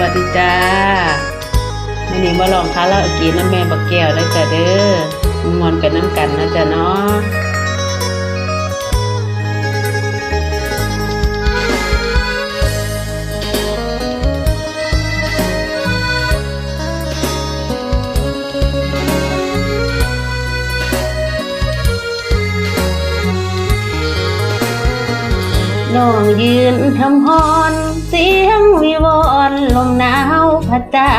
วัสดีจ้าวันนี้มาลองคาราโอเกะน้ำแม่บักแก้วแล้วจ้ะเด้อมวนเป็นน้ำกันนะจ้ะเนาะน้องยืนทำฮอนเสียงวิว ลมหนาวพัดจา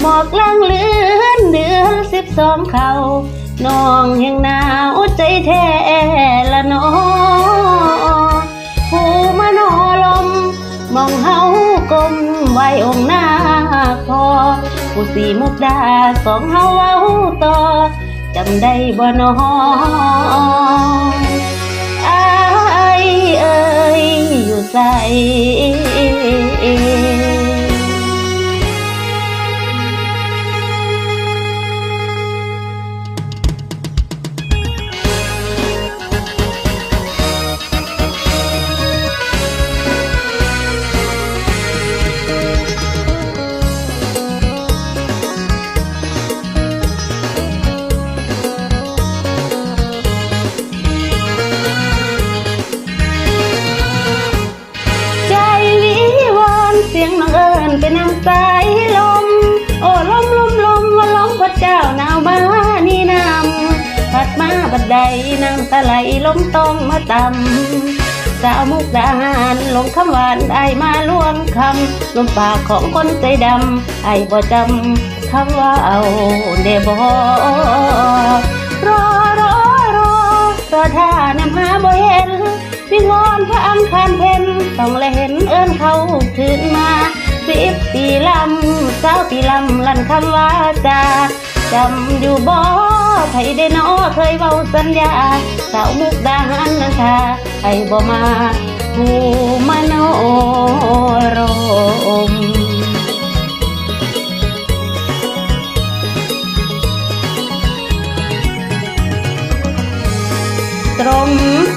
หมอกลางเลือนเดือนสิบสองเขาน้องแห่งหนาวใจแท้ละนอผู้มานอลม มองเฮากลมไว้องหน้าคอผู้สีมุกดาสองเฮาเว้าต่อจำได้บ่นอ สียงน้องเอิญเป็นน้ำสายลม โอ้ลมลมลมว่าลมพระเจ้าหนาวมานี่นำพัดมาบัดใดน้ำตาไหลลมต้องมาต่ำสาวมุกดาหารลงคำหวานไอมาล่วงคำลมปากของคนใจดำไอบ่จำคำว่าเอาเดบอรอรอรอรอท่านำหาบ่เห็น วิงอนพระอังคารเพนต้องแลเห็นเอิ้นเขาถึงมาสิบปีลำเก้าปีลำลั่นคำว่าจาจำอยู่บ่ไผได้นอเคยเว้าสัญญาสาวมุกดาหารนันทาไผบ่มาผู้มโนรม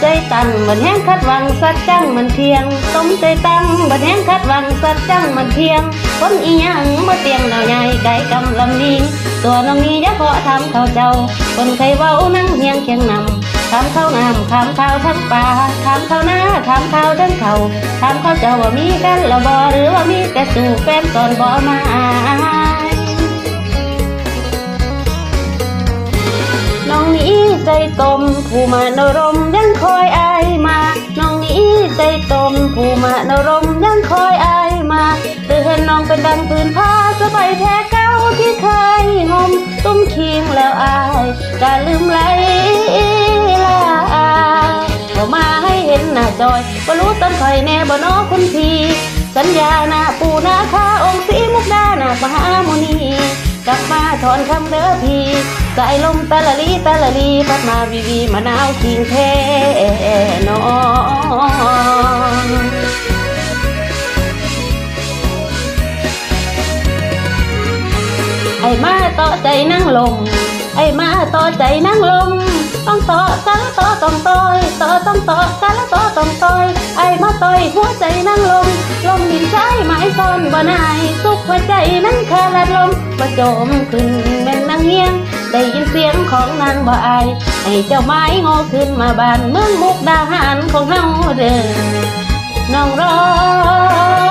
ใจตั้งบันแห้งคัดหวังสัดจังมันเทียงตมใจตั้งบันแห้งคัดหวังสัดจังมันเทียงคนอีหยังมื่อเตียงเราใหญ่ไก่กำลำนี้ตัวน้องนี้อยะเพาะทำเขาวเจ้า คนเคยเว้านั่งเฮียงเคียงนำทำข้าวงามทำข้าวทั้งป่าทำข้าวหน้าทำข้าวทั้งเขาทำข้าวเจ้าว่ามีกันละบ่หรือว่ามีแต่สู่แฟนตอนบ่มา น้องนี้ใจตมผู้มานรมยังคอยอายมา น้องนี้ใจตมผู้มานรมยังคอยอายมาหรือเห็นน้องเป็นดังปืนผ้าสบายแท้เก้าที่เคยงมตุ้มเคียงแล้วอายกาลืมไหลลาก็มาให้เห็นหน้าจอยก็รู้ต้นคอยแน่บ่นอคุณพี่สัญญาหน้าปูหน้าคาองค์สีมุกดาหน้ามหามุนีกลับมา ถอนคำเด้อพี่สายลมตะละลีตะละลีพัดมาวีวีมะนาวคิงเทนองไอ้มาต่อใจนั่งลม ไอ้มาต่อใจนั่งลม ต้องต่อกันต่อต้องต่อยต่อต้องต่อกันต่อต้องต่อย ไอ้มาต่อยหัวใจนั่งลม ลมดินใช้ไม้ซ่อนบ่นายสุข หัวใจนั่งคาดลมบ่โจมขึ้นเป็นนางเงียง ได้ยินเสียงของนางบ่อาย ให้เจ้าไม้งอขึ้นมาบานเมืองมุกดาหารของเฮาเด้อน้องรอ